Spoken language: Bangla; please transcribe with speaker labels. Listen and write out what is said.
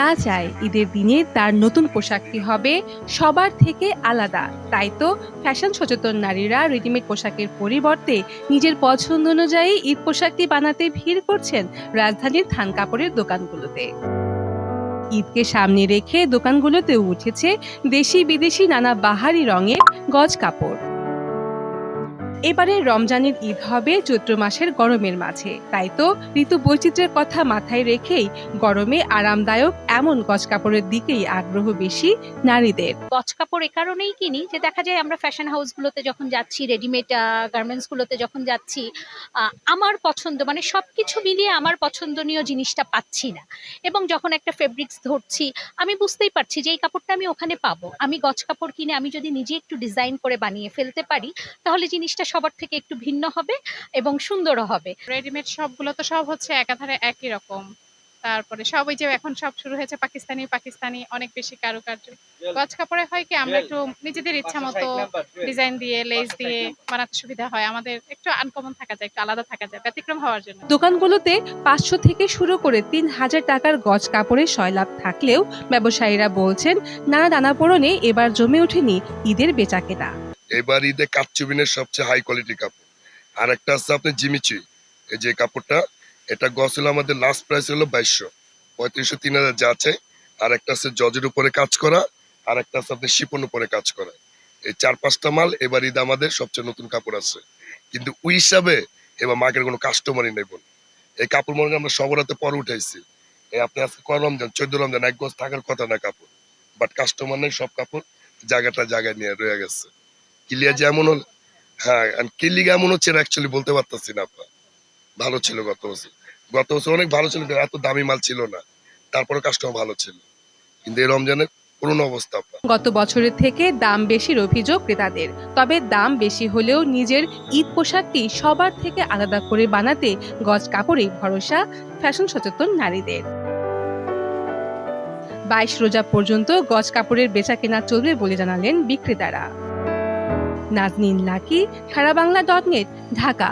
Speaker 1: না চায় ঈদের দিনে তার নতুন পোশাকটি হবে? সবার থেকে আলাদা। তাই তো ফ্যাশন সচেতন নারীরা রেডিমেড পোশাকের পরিবর্তে নিজের পছন্দ অনুযায়ী ঈদ পোশাকটি বানাতে ভিড় করছেন রাজধানীর থান কাপড়ের দোকানগুলোতে। ঈদকে সামনে রেখে দোকানগুলোতেও উঠেছে দেশি বিদেশি নানা বাহারি রঙের গজ কাপড়। এবারে রমজানের ঈদ হবে চৈত্র মাসের গরমের মাঝে, তাই তো ঋতু বৈচিত্র্যের কথা মাথায় রেখেই গরমে আরামদায়ক এমন গজ কাপড়ের দিকেই আগ্রহ বেশি নারীদের।
Speaker 2: গজ কাপড় এ কারণেই কিনি যে দেখা যায় আমরা ফ্যাশন হাউসগুলোতে যখন যাচ্ছি রেডিমেড গার্মেন্টসগুলোতে যখন যাচ্ছি আমার পছন্দ মানে সব কিছু মিলিয়ে আমার পছন্দনীয় জিনিসটা পাচ্ছি না। এবং যখন একটা ফেব্রিক্স ধরছি, আমি বুঝতেই পারছি যে এই কাপড়টা আমি ওখানে পাবো। আমি গজ কাপড় কিনে আমি যদি নিজে একটু ডিজাইন করে বানিয়ে ফেলতে পারি, তাহলে জিনিসটা সবার থেকে একটু ভিন্ন হবে এবং সুন্দরও হবে।
Speaker 3: রেডিমেড সবগুলো তো সব হচ্ছে একাধারে একই রকম। তারপরে সব ওই যে এখন সব শুরু হয়েছে পাকিস্তানি পাকিস্তানি অনেক বেশি কারুকার্য। গজ কাপড়ে হয় কি আমরা একটু নিজেদের ইচ্ছা মতো ডিজাইন দিয়ে লেস দিয়ে বানাতে সুবিধা হয়। আমাদের একটু আনকমন থাকা যায় একটু আলাদা থাকা যায় ব্যতিক্রম হওয়ার জন্য।
Speaker 1: দোকানগুলোতে পাঁচশো থেকে শুরু করে তিন হাজার টাকার গজ কাপড়ে সয়লাভ থাকলেও ব্যবসায়ীরা বলছেন নানা দানাপোড়নে এবার জমে ওঠেনি ঈদের বেচাকেনা।
Speaker 4: এবার ঈদে কাচ্চুবিনের সবচেয়ে হাই কোয়ালিটি কাপড় আর একটা আছে আপনার জিমিচি এই যে কাপড়টা, এটা গছ হলো আমাদের লাস্ট প্রাইস হলো বাইশশো। পঁয়ত্রিশশো, তিন হাজার যা আছে। আর একটা আছে জজের উপরে কাজ করা, আর একটা আছে আপনার শিপন উপরে কাজ করা। এই চার পাঁচটা মাল এবার ঈদ আমাদের সবচেয়ে নতুন কাপড় আছে। কিন্তু ওই হিসাবে এবার মার্কেটের কোনো কাস্টমারই নেই বোন এই কাপড় মনে আমরা আমরা সবরাতে পরে উঠাইছি। এই আপনি আজকে ক রমজান? চোদ্দ রমজান, এক গজ থাকার কথা না কাপড়। বাট কাস্টমার নেই, সব কাপড় জায়গাটা জায়গায় নিয়ে রয়ে গেছে। যেমন হ্যাঁ হচ্ছে অ্যাকচুয়ালি বলতে পারতাছি না ভালো ছিল গত বছর। গত বছর অনেক ভালো ছিল এত দামি মাল ছিল না। তারপরে ভালো ছিল। কিন্তু এই রমজানের
Speaker 1: গত বছরের থেকে দাম বেশির অভিযোগ ক্রেতাদের। তবে দাম বেশি হলেও নিজের ঈদ পোশাকটি সবার থেকে আলাদা করে বানাতে গজ কাপড়ে ভরসা ফ্যাশন সচেতন নারীদের। বাইশ রোজা পর্যন্ত গজ কাপড়ের বেচা কেনা চলবে বলে জানালেন বিক্রেতারা। Nazneen Lucky Sara Bangla dot net Dhaka.